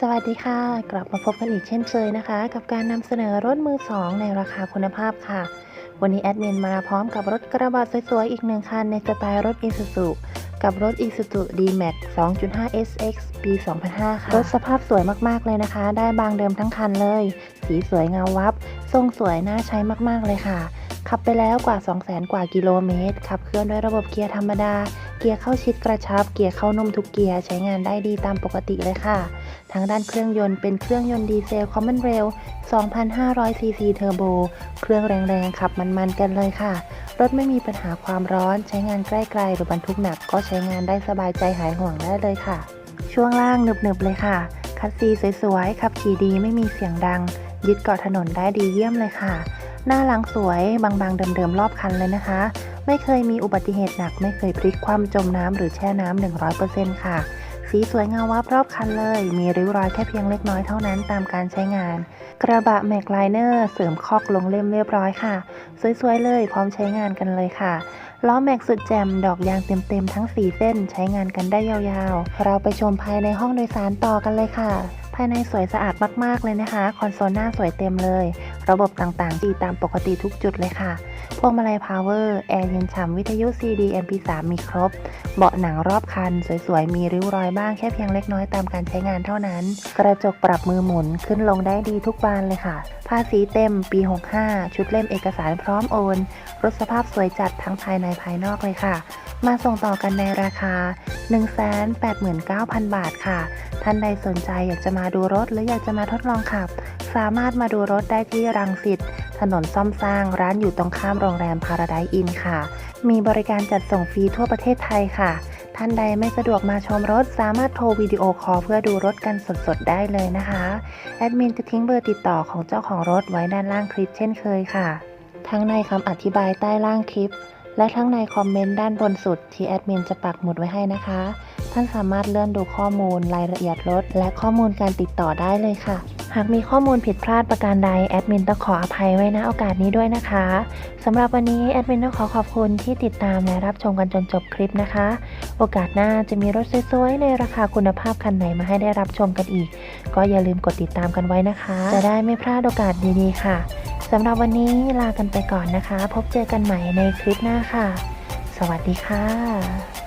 สวัสดีค่ะ กลับมาพบกันอีกเช่นเคยนะคะ กับการนำเสนอรถมือ 2 ในราคาคุณภาพค่ะ วันนี้แอดมินมาพร้อมกับรถกระบะสวยๆ อีกหนึ่งคันในสไตล์รถ Isuzu กับรถ Isuzu D-Max 2.5 SX ปี 2005 ค่ะ รถสภาพสวยมากๆเลยนะคะ ได้บางเดิมทั้งคันเลย สีสวยเงาวับ ทรงสวยน่าใช้มากๆเลยค่ะ ขับไปแล้วกว่า 200,000 กว่ากิโลเมตร ขับเคลื่อนด้วยระบบเกียร์ธรรมดา เกียร์เข้าชิดกระชับ เกียร์เข้านุ่มทุกเกียร์ ใช้งานได้ดีตามปกติเลยค่ะางด้านเครื่องยนต์เป็นเครื่องยนต์ดีเซล Common Rail 2,500ซีซีเทอร์โบเครื่องแรงๆ ขับมันๆ กันเลยค่ะ รถไม่มีปัญหาความร้อนใช้งานใกล้ ๆ หรือบรรทุกหนักก็ใช้งานได้สบายใจหายห่วงได้เลยค่ะ ช่วงล่างหนึบๆ เลยค่ะ คัสซีสวยๆ ขับขี่ดีไม่มีเสียงดัง ยึดเกาะถนนได้ดีเยี่ยมเลยค่ะ หน้าหลังสวยบางๆ เดิมๆ รอบคันเลยนะคะ ไม่เคยมีอุบัติเหตุหนัก ไม่เคยพลิกคว่ำจมน้ำหรือแช่น้ำ100%ค่ะ สีสวยเงาวับรอบคันเลย มีริ้วรอยแค่เพียงเล็กน้อยเท่านั้นตามการใช้งาน กระบะแม็กไลเนอร์เสริมคอกลงเล่มเรียบร้อยค่ะ สวยๆเลยพร้อมใช้งานกันเลยค่ะล้อแม็กสุดแจ่มดอกยางเต็มๆทั้ง 4 เส้นใช้งานกันได้ยาวๆ เราไปชมภายในห้องโดยสารต่อกันเลยค่ะ ภายในสวยสะอาดมากๆเลยนะคะ คอนโซลหน้าสวยเต็มเลย ระบบต่างๆดีตามปกติทุกจุดเลยค่ะ พวงมาลัยพาวเวอร์ แอร์เย็นฉ่ำวิทยุ CD MP3 มีครบ เบาะหนังรอบคัน สวยๆ มีริ้วรอยบ้างแค่เพียงเล็กน้อยตามการใช้งานเท่านั้น กระจกปรับมือหมุนขึ้นลงได้ดีทุกบานเลยค่ะ ภาษีเต็มปี 65 ชุดเล่มเอกสารพร้อมโอน รถสภาพสวยจัดทั้งภายในภายนอกเลยค่ะ มาส่งต่อกันในราคา 189,000 บาทค่ะ ท่านใดสนใจอยากจะมาดูรถหรืออยากจะมาทดลองขับ สามารถมาดูรถได้ที่รังสิตถนนซ่อมสร้างร้านอยู่ตรงข้ามโรงแรมพาราไดอินค่ะ มีบริการจัดส่งฟรีทั่วประเทศไทยค่ะ ท่านใดไม่สะดวกมาชมรถ สามารถโทรวิดีโอคอลเพื่อดูรถกันสดๆได้เลยนะคะ แอดมินจะทิ้งเบอร์ติดต่อของเจ้าของรถไว้ด้านล่างคลิปเช่นเคยค่ะ ทั้งในคำอธิบายใต้ล่างคลิป และทั้งในคอมเมนต์ด้านบนสุดที่แอดมินจะปักหมุดไว้ให้นะคะ ท่านสามารถเลื่อนดูข้อมูลรายละเอียดรถและข้อมูลการติดต่อได้เลยค่ะ หากมีข้อมูลผิดพลาดประการใดแอดมินต้องขออภัยไว้ณโอกาสนี้ด้วยนะคะสำหรับวันนี้แอดมินต้องขอขอบคุณที่ติดตามและรับชมกันจนจบคลิปนะคะ โอกาสหน้าจะมีรถสวยๆ ในราคาคุณภาพคันไหนมาให้ได้รับชมกันอีก ก็อย่าลืมกดติดตามกันไว้นะคะ จะได้ไม่พลาดโอกาสดีๆ ค่ะสำหรับวันนี้ลากันไปก่อนนะคะ พบเจอกันใหม่ในคลิปหน้าค่ะ สวัสดีค่ะ